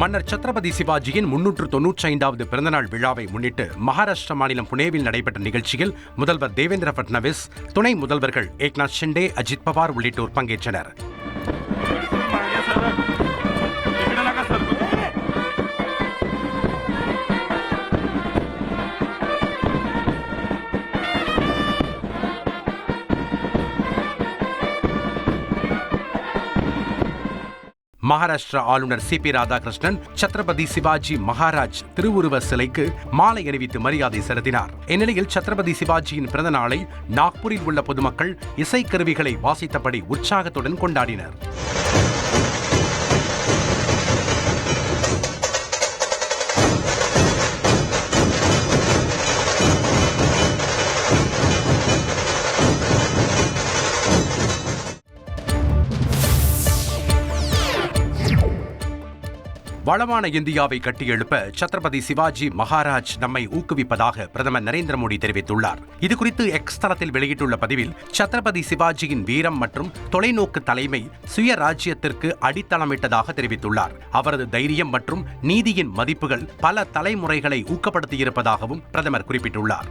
மன்னர் சத்ரபதி சிவாஜியின் முன்னூற்று தொன்னூற்றி ஐந்தாவது பிறந்தநாள் விழாவை முன்னிட்டு மகாராஷ்டிரா மாநிலம் புனேவில் நடைபெற்ற நிகழ்ச்சியில் முதல்வர் தேவேந்திர பட்னவிஸ் துணை முதல்வர்கள் ஏக்நாத் ஷிண்டே அஜித் பவார் உள்ளிட்டோர் பங்கேற்றனர். மகாராஷ்டிரா ஆளுநர் சி பி ராதாகிருஷ்ணன் சத்ரபதி சிவாஜி மகாராஜ் திருவுருவ சிலைக்கு மாலை அணிவித்து மரியாதை செலுத்தினார். இந்நிலையில் சத்ரபதி சிவாஜியின் பிறந்த நாளை நாக்பூரில் உள்ள பொதுமக்கள் இசைக்கருவிகளை வாசித்தபடி உற்சாகத்துடன் கொண்டாடினர். வளமான இந்தியாவை கட்டியெழுப்ப சத்ரபதி சிவாஜி மகாராஜ் நம்மை ஊக்குவிப்பதாக பிரதமர் நரேந்திர மோடி தெரிவித்துள்ளார். இதுகுறித்து எக்ஸ் தளத்தில் வெளியிட்டுள்ள பதிவில் சத்ரபதி சிவாஜியின் வீரம் மற்றும் தொலைநோக்கு தலைமை சுயராஜ்யத்திற்கு அடித்தளமிட்டதாக தெரிவித்துள்ளார். அவரது தைரியம் மற்றும் நீதியின் மதிப்புகள் பல தலைமுறைகளை ஊக்கப்படுத்தியிருப்பதாகவும் பிரதமர் குறிப்பிட்டுள்ளார்.